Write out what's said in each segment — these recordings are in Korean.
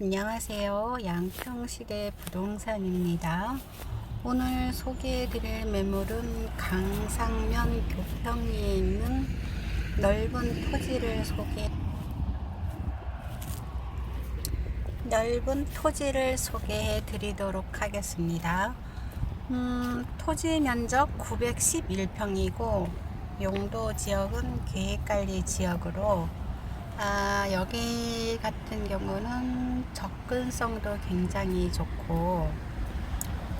안녕하세요. 양평시대 부동산입니다. 오늘 소개해드릴 매물은 강상면 교평리에 있는 넓은 토지를 소개 넓은 토지를 소개해 드리도록 하겠습니다. 음, 토지 면적 911평이고 용도 지역은 계획관리 지역으로 아, 여기 같은 경우는 접근성도 굉장히 좋고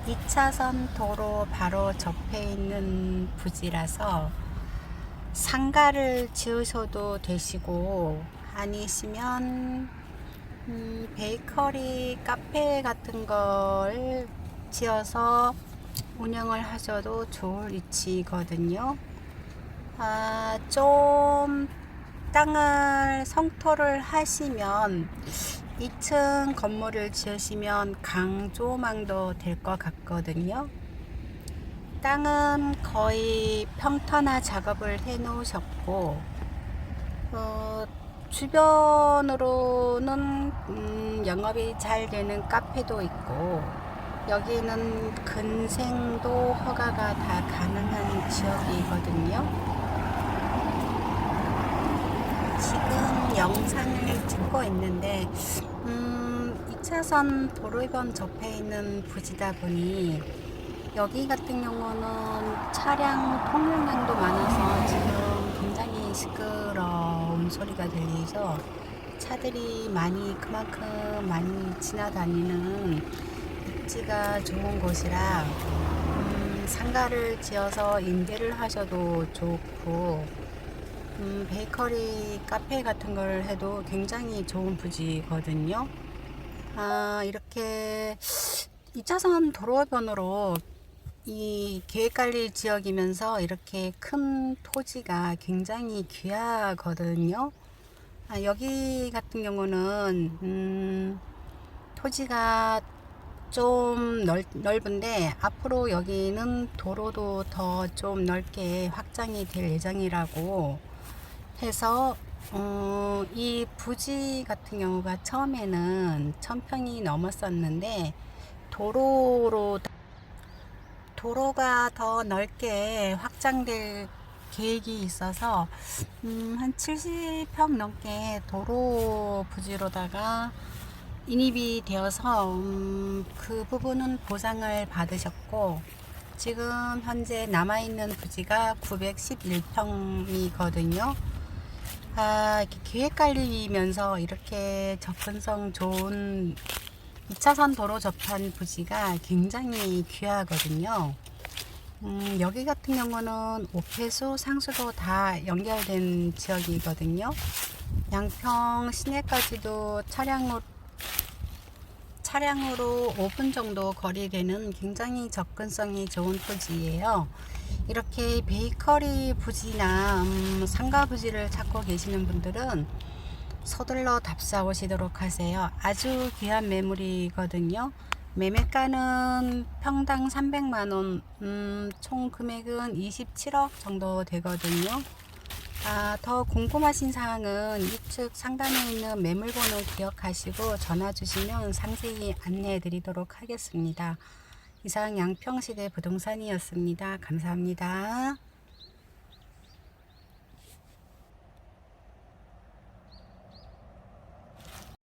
2차선 도로 바로 접해 있는 부지라서 상가를 지으셔도 되시고 아니시면 음, 베이커리 카페 같은 걸 지어서 운영을 하셔도 좋을 위치거든요. 아, 좀 땅을 성토를 하시면 2층 건물을 지으시면 강조망도 될 것 같거든요. 땅은 거의 평탄화 작업을 해 놓으셨고, 어, 주변으로는 음, 영업이 잘 되는 카페도 있고, 여기는 근생도 허가가 다 가능한 지역이거든요. 지금 영상을 찍고 있는데 음, 2차선 도로변 접해 있는 부지다 보니 여기 같은 경우는 차량 통행량도 많아서 지금 굉장히 시끄러운 소리가 들리죠. 차들이 많이 그만큼 많이 지나다니는 입지가 좋은 곳이라 음, 상가를 지어서 임대를 하셔도 좋고 음, 베이커리 카페 같은 걸 해도 굉장히 좋은 부지거든요. 아, 이렇게 2차선 도로변으로 이 계획관리 지역이면서 이렇게 큰 토지가 굉장히 귀하거든요. 아, 여기 같은 경우는, 음, 토지가 좀 넓, 넓은데 앞으로 여기는 도로도 더 좀 넓게 확장이 될 예정이라고 해서 어, 이 부지 같은 경우가 처음에는 천평이 넘었었는데 도로로 도로가 더 넓게 확장될 계획이 있어서 음, 한 70평 넘게 도로 부지로다가 인입이 되어서 음, 그 부분은 보상을 받으셨고 지금 현재 남아있는 부지가 911평이거든요. 아, 이렇게 계획 관리면서 이렇게 접근성 좋은 2차선 도로 접한 부지가 굉장히 귀하거든요. 음, 여기 같은 경우는 오폐수, 상수도 다 연결된 지역이거든요. 양평 시내까지도 차량으로 차량으로 5분 정도 거리 되는 굉장히 접근성이 좋은 토지예요. 이렇게 베이커리 부지나 음, 상가 부지를 찾고 계시는 분들은 서둘러 답사 오시도록 하세요. 아주 귀한 매물이거든요. 매매가는 평당 300만원, 음, 총 금액은 27억 정도 되거든요. 아, 더 궁금하신 사항은 이측 상단에 있는 매물번호 기억하시고 전화 주시면 상세히 안내해 드리도록 하겠습니다. 이상 양평시대 부동산이었습니다. 감사합니다.